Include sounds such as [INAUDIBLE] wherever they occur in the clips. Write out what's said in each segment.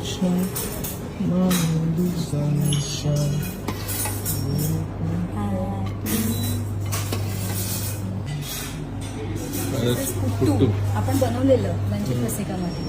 sunshine, Mama sunshine. कुट्टू आपण बनवलेलं म्हणजे प्रसिकामध्ये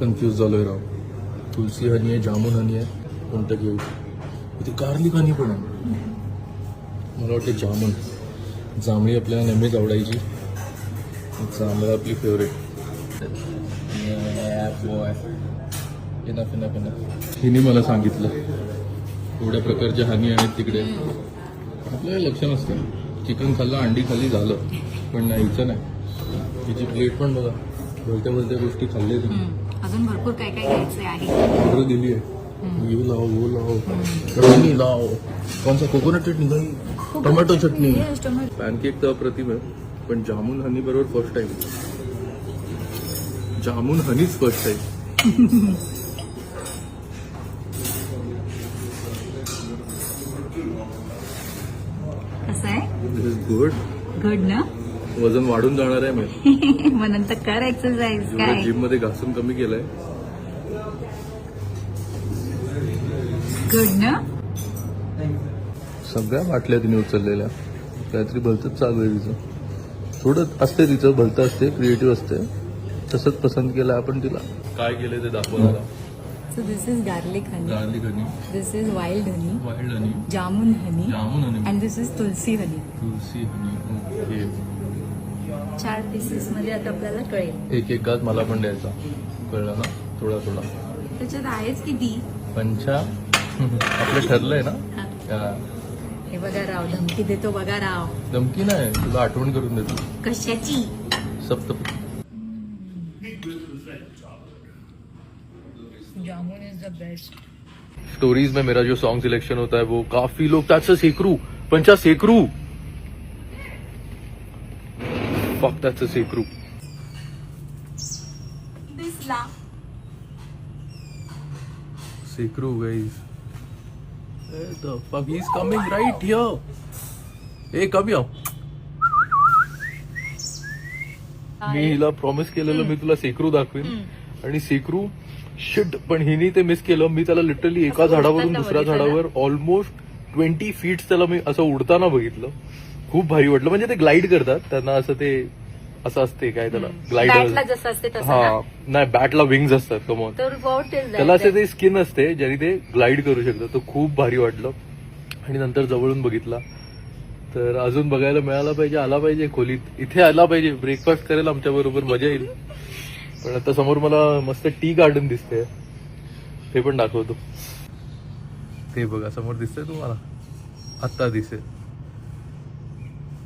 कन्फ्यूज झालोय राव. तुलसी हनी आहे जामून हनी आहे कोणतं घेऊ? इथे गार्लिक हनी पण आहे. मला वाटते जामून. जांभळी आपल्याला नेहमीच आवडायची. जांभळं आपली फेवरेट इनफ इनफ इनफ हिने मला सांगितलं एवढ्या प्रकारच्या हानी आहेत तिकडे. आपल्याला लक्ष नसतं चिकन खाल्लं अंडी खाल्ली झालं. पण नाही हिचं नाही. तिची प्लेट पण बघा. भलत्या बोलत्या गोष्टी खाल्ल्या तुम्ही अजून भरपूर काय काय घ्यायचं आहे? ऑर्डर दिली आहे. ये लाओ वो लाओ चटणी लाओ कौन सा कोकोनट चटणी नाही टोमॅटो चटणी. पॅनकेक तर अप्रतिम आहे पण जामून हनी बरोबर फ़र्स्ट टाइम जामून हनीच फ़र्स्ट टाइम [LAUGHS] कसं आहे? दिस गुड गुड ना? वजन वाढून जाणार आहे मी [LAUGHS] मग नंतर कर एक्सरसाइज काय? जिममध्ये घासून कमी केलंय. गुड ना सगळ्या बाटल्या तिने उचललेल्या. काहीतरी भलतंच चालू आहे तिचं. थोडं असते तिचं भलतं असते क्रिएटिव्ह असते. तसंच पसंत केलं आपण तिला. काय केलं ते दाखवलं. So this is garlic honey garlic honey this is wild honey wild honey jamun honey jamun honey and this is tulsi honey tulsi honey okay चार पीसेस मध्ये आता आपल्याला कळेल. एक एक घात मला पण द्यायचा. कळलं ना? थोडा थोडा. त्याच्यात आहेच किती पंचा. आपलं ठरलंय ना? हा. हा. हे बघा राव धमकी देतो बघा राव. धमकी नाही तुला आठवण करून देतो. कशाची? सप्तपदी. Jamun is the best stories में मेरा जो सॉन्ग सिलेक्शन होता है वो काफी लोग a सेकरू. पंचा सेकरू. फक that's a सेकरू दिसला. सेकरू guys. Hey, the fuck he's coming right here. Hey come here. मी हिला प्रॉमिस केलेलं मी तुला सेकरू दाखवीन. आणि सेकरू शिट पण हिने ते मिस केलं. मी त्याला लिटरली एका झाडावरून दुसऱ्या? झाडावर ऑलमोस्ट ट्वेंटी फीट त्याला मी असं उडताना बघितलं. खूप भारी वाटलं. म्हणजे ते ग्लाईड करतात. त्यांना असं ते असं असते काय त्याला? बॅटला ग्लाइडर जसं असते तसं हा? नाही बॅटला विंग्स असतात. कमोन? त्याला असे ते स्किन असते ज्याने ते ग्लाईड करू शकतं तो खूप भारी वाटलं. आणि नंतर जवळून बघितला. तर अजून बघायला मिळाला पाहिजे आला पाहिजे खोलीत. इथे आला पाहिजे. ब्रेकफास्ट करेल आमच्या बरोबर मजा येईल. पण आता समोर मला मस्त टी गार्डन दिसते ते पण दाखवतो. ते बघा समोर दिसतंय तुम्हाला? आत्ता दिसेल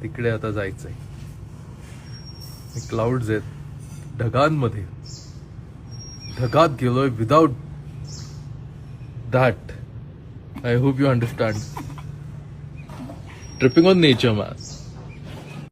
तिकडे आता जायचंय. क्लाउड्स आहेत. ढगांमध्ये. ढगात गेलोय without that I hope you understand tripping on nature man